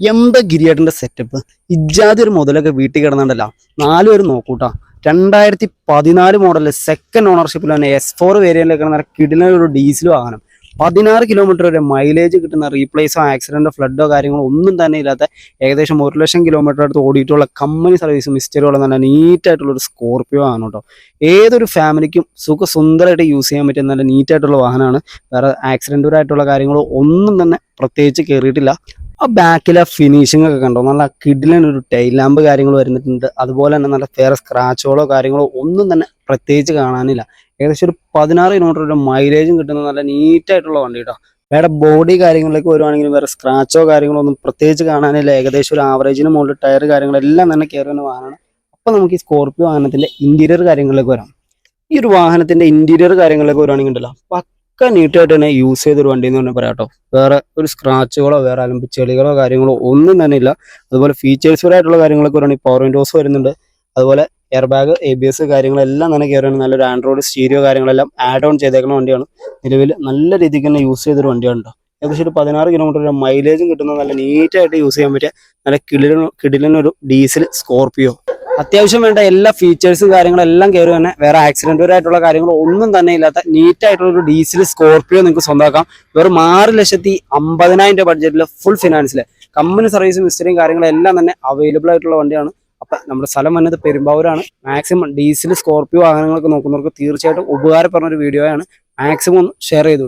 എന്താ ഗിരിയേട്ടന്റെ സെറ്റപ്പ് ഇജാതി ഒരു മുതലൊക്കെ വീട്ടിൽ കിടന്നുണ്ടല്ലോ. നാല് പേര് നോക്കൂട്ടാ. രണ്ടായിരത്തി പതിനാല് മോഡലിൽ സെക്കൻഡ് ഓണർഷിപ്പിൽ തന്നെ എസ് ഫോർ വേരിയന്റിലേക്ക് നല്ല കിടിലൊരു ഒരു ഡീസൽ വാഹനം. പതിനാറ് കിലോമീറ്റർ വരെ മൈലേജ് കിട്ടുന്ന റീപ്ലേസോ ആക്സിഡന്റോ ഫ്ലഡോ കാര്യങ്ങളോ ഒന്നും തന്നെ ഇല്ലാത്ത ഏകദേശം ഒരു ലക്ഷം കിലോമീറ്റർ അടുത്ത് ഓടിയിട്ടുള്ള കമ്പനി സർവീസ് മിസ്റ്ററുള്ള നല്ല നീറ്റായിട്ടുള്ള ഒരു സ്കോർപ്പിയോ ആണ് കേട്ടോ. ഏതൊരു ഫാമിലിക്കും സുഖസുന്ദരമായിട്ട് യൂസ് ചെയ്യാൻ പറ്റുന്ന നല്ല നീറ്റായിട്ടുള്ള വാഹനമാണ്. വേറെ ആക്സിഡന്റൂരായിട്ടുള്ള കാര്യങ്ങളോ ഒന്നും തന്നെ പ്രത്യേകിച്ച് കയറിയിട്ടില്ല ആ ബാക്കിലെ ഫിനിഷിംഗ് ഒക്കെ കണ്ടോ? നല്ല കിഡിലാണ് ഒരു ടൈൽ ലാമ്പ് കാര്യങ്ങൾ വരുന്നിട്ടുണ്ട്. അതുപോലെ തന്നെ നല്ല വേറെ സ്ക്രാച്ചുകളോ കാര്യങ്ങളോ ഒന്നും തന്നെ പ്രത്യേകിച്ച് കാണാനില്ല. ഏകദേശം ഒരു പതിനാറ് കിലോമീറ്റർ ഒരു മൈലേജും കിട്ടുന്ന നല്ല നീറ്റായിട്ടുള്ള വണ്ടി കേട്ടോ വേറെ ബോഡി കാര്യങ്ങളിലേക്ക് വരുവാണെങ്കിൽ വേറെ സ്ക്രാച്ചോ കാര്യങ്ങളോ ഒന്നും പ്രത്യേകിച്ച് കാണാനില്ല. ഏകദേശം ഒരു ആവറേജിന് മുകളിൽ ടയർ കാര്യങ്ങളെല്ലാം തന്നെ കയറുന്ന വാഹനമാണ് അപ്പോൾ നമുക്ക് ഈ സ്കോർപ്പിയോ വാഹനത്തിന്റെ ഇന്റീരിയർ കാര്യങ്ങളിലേക്ക് വരാം. ഈ ഒരു വാഹനത്തിന്റെ ഇന്റീരിയർ കാര്യങ്ങളിലേക്ക് വരുവാണെങ്കിൽ ഉണ്ടല്ലോ പക്ക നീട്ടായിട്ട് തന്നെ യൂസ് ചെയ്തൊരു വണ്ടി എന്ന് പറഞ്ഞാൽ പറയാം കേട്ടോ. വേറെ ഒരു സ്ക്രാച്ചുകളോ വേറെ അലമ്പ് ചെളികളോ കാര്യങ്ങളോ ഒന്നും തന്നെ ഇല്ല. അതുപോലെ ഫീച്ചേഴ്സ് വരായിട്ടുള്ള കാര്യങ്ങളൊക്കെ വരുവാണെങ്കിൽ പവർ വിൻഡോസ് വരുന്നുണ്ട്. അതുപോലെ air bag A B S കാര്യങ്ങളെല്ലാം തന്നെ കയറുകയാണ് നല്ലൊരു ആൻഡ്രോയിഡ് സ്റ്റീരിയോ കാര്യങ്ങളെല്ലാം ആഡ് ഓൺ ചെയ്തേക്കുന്ന വണ്ടിയാണ്. നിലവിൽ നല്ല രീതിക്ക് തന്നെ യൂസ് ചെയ്തൊരു വണ്ടിയാണ് കേട്ടോ. ഏകദേശം ഒരു പതിനാറ് കിലോമീറ്റർ മൈലേജും കിട്ടുന്ന നല്ല നീറ്റായിട്ട് യൂസ് ചെയ്യാൻ പറ്റിയ നല്ല കിടിലൻ കിടിലനൊരു ഡീസൽ സ്കോർപ്പിയോ അത്യാവശ്യം വേണ്ട എല്ലാ ഫീച്ചേഴ്സും കാര്യങ്ങളും എല്ലാം കയറി തന്നെ വേറെ ആക്സിഡന്റ് ആയിട്ടുള്ള കാര്യങ്ങളോ ഒന്നും തന്നെ ഇല്ലാത്ത നീറ്റ് ആയിട്ടുള്ള ഒരു ഡീസൽ സ്കോർപ്പിയോ നിങ്ങൾക്ക് സ്വന്തമാക്കാം. വെറും ആറ് ലക്ഷത്തി അമ്പതിനായിരം രൂപ ബഡ്ജറ്റിൽ ഫുൾ ഫിനാൻസിൽ കമ്പനി സർവീസും കാര്യങ്ങളും എല്ലാം തന്നെ അവൈലബിൾ ആയിട്ടുള്ള വണ്ടിയാണ്. അപ്പൊ നമ്മുടെ സ്ഥലം വന്നത് പെരുമ്പാവൂരാണ്. മാക്സിമം ഡീസൽ സ്കോർപ്പിയോ വാഹനങ്ങളൊക്കെ നോക്കുന്നവർക്ക് തീർച്ചയായിട്ടും ഉപകാരപ്പെടുന്ന ഒരു വീഡിയോയാണ് മാക്സിമം ഒന്ന് ഷെയർ ചെയ്തു